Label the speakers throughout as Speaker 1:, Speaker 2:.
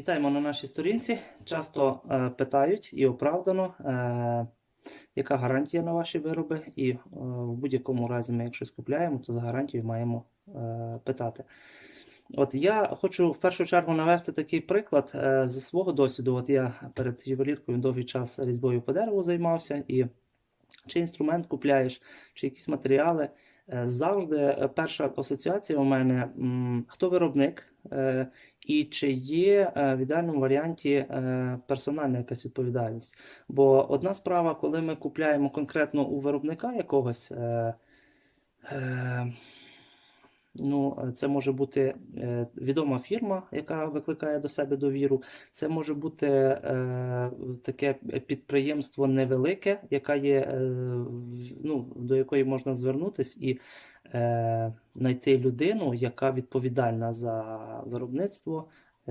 Speaker 1: Вітаємо на нашій сторінці. Часто е, питають і оправдано, е, яка гарантія на ваші вироби, і е, в будь-якому разі ми, як щось купляємо, то за гарантію маємо е, питати. От я хочу в першу чергу навести такий приклад е, зі свого досвіду. От я перед ювеліркою довгий час різьбою по дереву займався, і чи інструмент купляєш, чи якісь матеріали. Е, Завжди е, перша асоціація у мене хто виробник, е, і чи є в ідеальному варіанті персональна якась відповідальність. Бо одна справа, коли ми купляємо конкретно у виробника якогось. Ну, е, це може бути е, відома фірма, яка викликає до себе довіру. Це може бути е, таке підприємство невелике, яка є, е, ну, до якої можна звернутись і е, знайти людину, яка відповідальна за виробництво,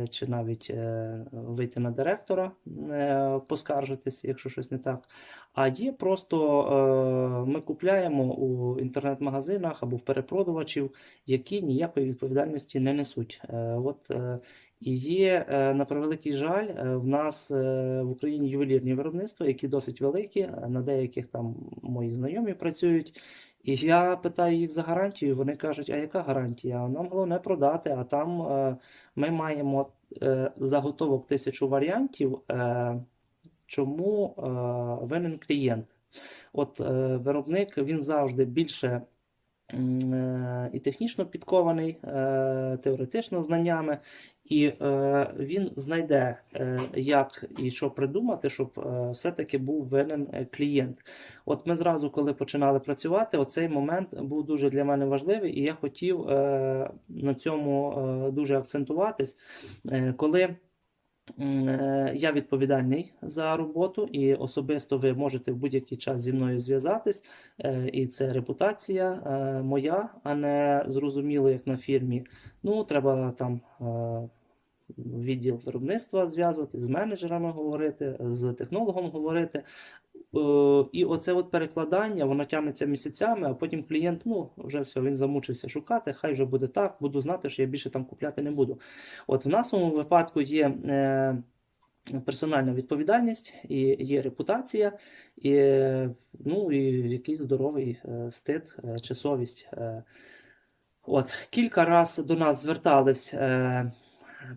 Speaker 1: чи навіть е, вийти на директора, е, поскаржитись, якщо щось не так. А є просто е, ми купляємо у інтернет-магазинах або в перепродувачів які ніякої відповідальності не несуть. Е, От е, і є, е, на превеликий жаль, е, в нас е, в Україні ювелірні виробництва, які досить великі, е, на деяких там мої знайомі працюють. І я питаю їх за гарантію, вони кажуть, а яка гарантія? Нам головне продати, а там е, ми маємо е, заготовок тисячу варіантів, е, чому е, винен клієнт. От е, виробник він завжди більше е, і технічно підкований, е, теоретично знаннями, і е, він знайде, е, як і що придумати, щоб е, все-таки був винен е, клієнт. От ми зразу, коли починали працювати, оцей момент був дуже для мене важливий, і я хотів е, на цьому е, дуже акцентуватись, Е, коли. Е, Я відповідальний за роботу, і особисто ви можете в будь-який час зі мною зв'язатись. Е, І це репутація моя, а не зрозуміло, як на фірмі. Ну, треба там відділ виробництва зв'язувати, з менеджерами говорити, з технологом говорити. Е, І оце от перекладання, воно тягнеться місяцями, а потім клієнт, ну, вже все, він замучився шукати, хай вже буде так, буду знати, що я більше там купляти не буду. От в нашому випадку є. е, Персональна відповідальність і є репутація, і, е, ну, і якийсь здоровий стид чи совість. От, кілька разів до нас звертались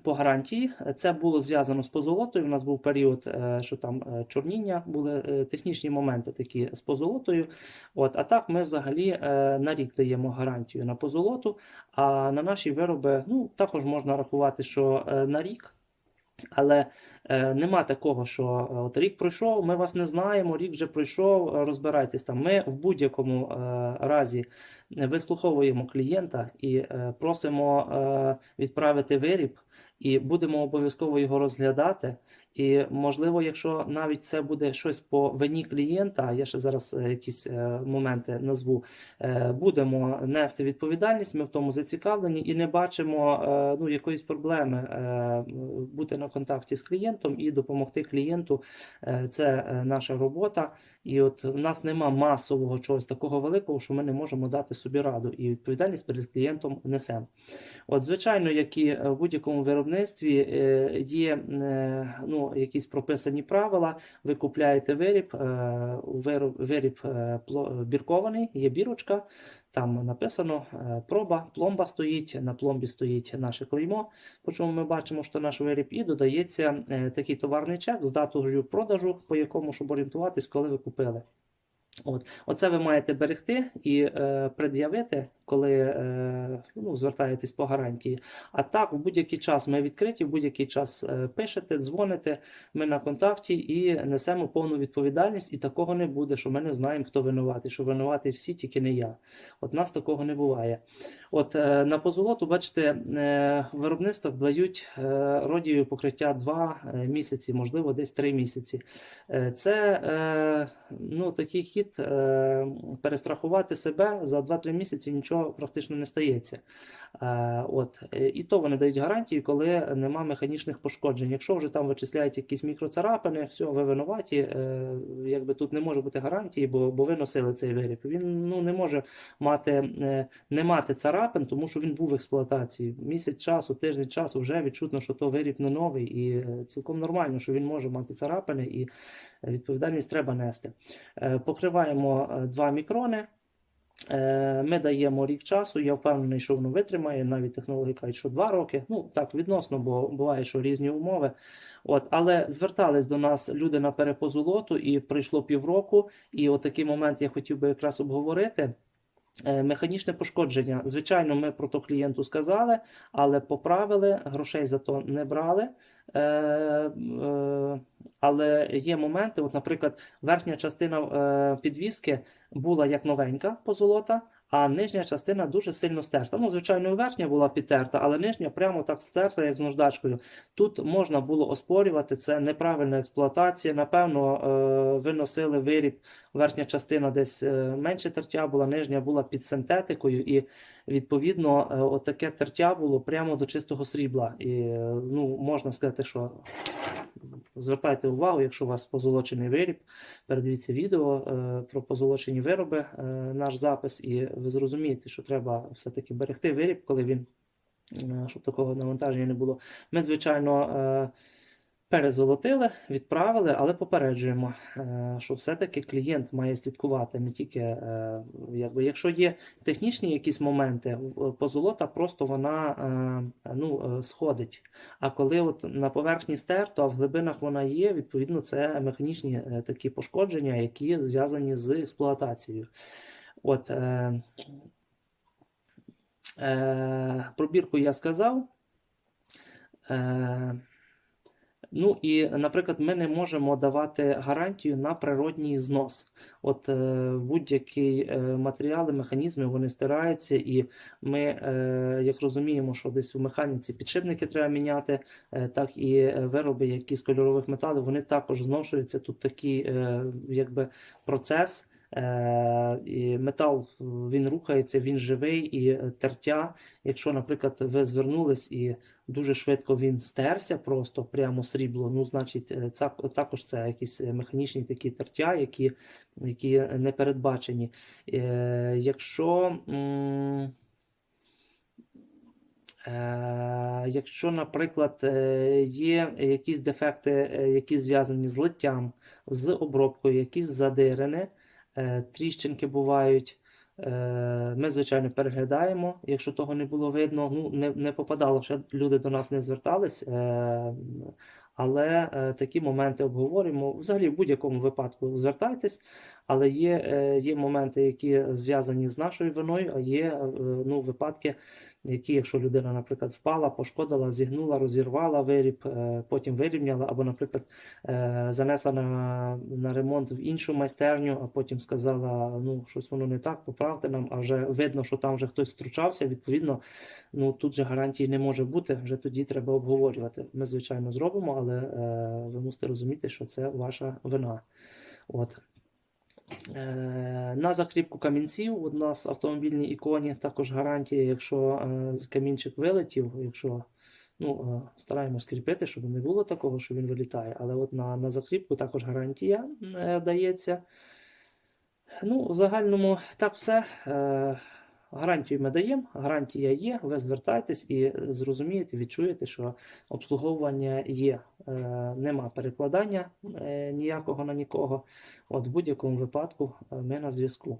Speaker 1: по гарантії. Це було зв'язано з позолотою. У нас був період, е, що там е, чорніння, були е, технічні моменти такі з позолотою. От, а так ми взагалі на рік даємо гарантію на позолоту, а на наші вироби ну, також можна рахувати, що на рік. Але е, нема такого, що от рік пройшов, ми вас не знаємо, рік вже пройшов, розбирайтесь там. Ми в будь-якому е, разі вислуховуємо клієнта і е, просимо е, відправити виріб, і будемо обов'язково його розглядати. І можливо, якщо навіть це буде щось по вині клієнта, я ще зараз е, якісь е, моменти назву, е, будемо нести відповідальність, ми в тому зацікавлені і не бачимо ну, якоїсь проблеми бути на контакті з клієнтом і допомогти клієнту. Це наша робота. І от в нас нема масового чогось такого великого, що ми не можемо дати собі раду, і відповідальність перед клієнтом несемо. От, звичайно, як і в будь-якому виробництві є е, якісь прописані правила. Ви купляєте виріб, е, виріб е, біркований, є бірочка. Там написано е, проба, пломба стоїть, на пломбі стоїть наше клеймо, по чому ми бачимо, що наш виріб, і додається такий товарний чек з датою продажу, по якому, щоб орієнтуватись, коли ви купили. От. Оце ви маєте берегти і е, пред'явити, коли ну, звертаєтесь по гарантії. А так, в будь-який час ми відкриті, в будь-який час е, пишете, дзвоните, ми на контакті і несемо повну відповідальність. І такого не буде, що ми не знаємо, хто винуватий, що винуватий всі, тільки не я. От нас такого не буває. От е, на позолоту, бачите, е, в виробництвах дають е, родію покриття 2 місяці, можливо, десь 3 місяці. Це ну, такий хід перестрахувати себе за 2-3 місяці нічого практично не стається. Е, От. Е, І то вони дають гарантію, коли нема механічних пошкоджень. Якщо вже там вичисляють якісь мікроцарапини, все, ви винуваті, е, якби тут не може бути гарантії, бо, бо ви носили цей виріб. Він ну, не може мати, не мати царапин, тому що він був в експлуатації. Місяць часу, тиждень часу вже відчутно, що то виріб не новий, і цілком нормально, що він може мати царапини, і відповідальність треба нести. Покриваємо е, 2 мікрони. Е, Ми даємо рік часу. Я впевнений, що воно витримає. Навіть технологи кажуть, що два роки. Ну так відносно, бо буває, що різні умови. От, але звертались до нас люди на перепозолоту, і пройшло півроку. І от такий момент я хотів би якраз обговорити. Е, Механічне пошкодження. Звичайно, ми про то клієнту сказали, але поправили, грошей за то не брали. Е, е, але є моменти, от, наприклад, верхня частина е, підвіски була як новенька позолота, а нижня частина дуже сильно стерта. Ну, звичайно, верхня була підтерта, але нижня прямо так стерта, як з наждачкою. Тут можна було оспорювати, це неправильна експлуатація. Напевно, е, ви виріб, верхня частина десь е, менше тертя була, нижня була під синтетикою, і відповідно е, отаке тертя було прямо до чистого срібла. І е, ну, можна сказати, що звертайте увагу, якщо у вас позолочений виріб, передивіться відео про позолочені вироби, наш запис, і ви зрозумієте, що треба все-таки берегти виріб, коли він, щоб такого навантаження не було. Ми, звичайно, перезолотили, відправили, але попереджуємо, е, що все-таки клієнт має слідкувати не тільки, е, якби, якщо є технічні якісь моменти, в- позолота просто вона е, ну, е, сходить. А коли от на поверхні стерто, а в глибинах вона є, відповідно, це механічні е, такі пошкодження, які зв'язані з експлуатацією. От, е, е, пробірку я сказав. Е, Ну і, наприклад, ми не можемо давати гарантію на природній знос. От е, будь-які е, матеріали, механізми вони стираються, і ми, е, як розуміємо, що десь в механіці підшипники треба міняти, так і вироби, які з кольорових металів, вони також зношуються. Тут такий якби процес. Е, і метал він рухається, він живий і е, тертя. Якщо, наприклад, ви звернулись і дуже швидко він стерся, просто прямо срібло, ну, значить, е, це також це якісь е, механічні такі тертя, які, які не передбачені. Е, Якщо. Е, Якщо, наприклад, е, є якісь дефекти, е, які зв'язані з литтям, з обробкою, якісь задирини, е, тріщинки бувають, е, ми, звичайно, переглядаємо. Якщо того не було видно, ну, не, не попадало, ще люди до нас не звертались, е, але е, такі моменти обговорюємо. Взагалі, в будь-якому випадку звертайтесь, але є, е, є моменти, які зв'язані з нашою виною, а є е, ну, випадки які, якщо людина, наприклад, впала, пошкодила, зігнула, розірвала виріб, е, потім вирівняла, або, наприклад, занесла на, на ремонт в іншу майстерню, а потім сказала, ну, щось воно не так, поправте нам, а вже видно, що там вже хтось втручався, відповідно, ну, тут же гарантії не може бути, вже тоді треба обговорювати. Ми, звичайно, зробимо, але ви мусите розуміти, що це ваша вина. От. Е, На закріпку камінців у нас автомобільній іконі також гарантія, якщо е, камінчик вилетів, якщо ну, стараємося скріпити, щоб не було такого, що він вилітає. Але от на, на закріпку також гарантія е, дається. Ну, в загальному так все. Гарантію ми даємо, гарантія є, ви звертайтесь і зрозумієте, відчуєте, що обслуговування є. Е, Нема перекладання е, ніякого на нікого. От в будь-якому випадку е, ми на зв'язку.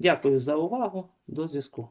Speaker 1: Дякую за увагу. До зв'язку.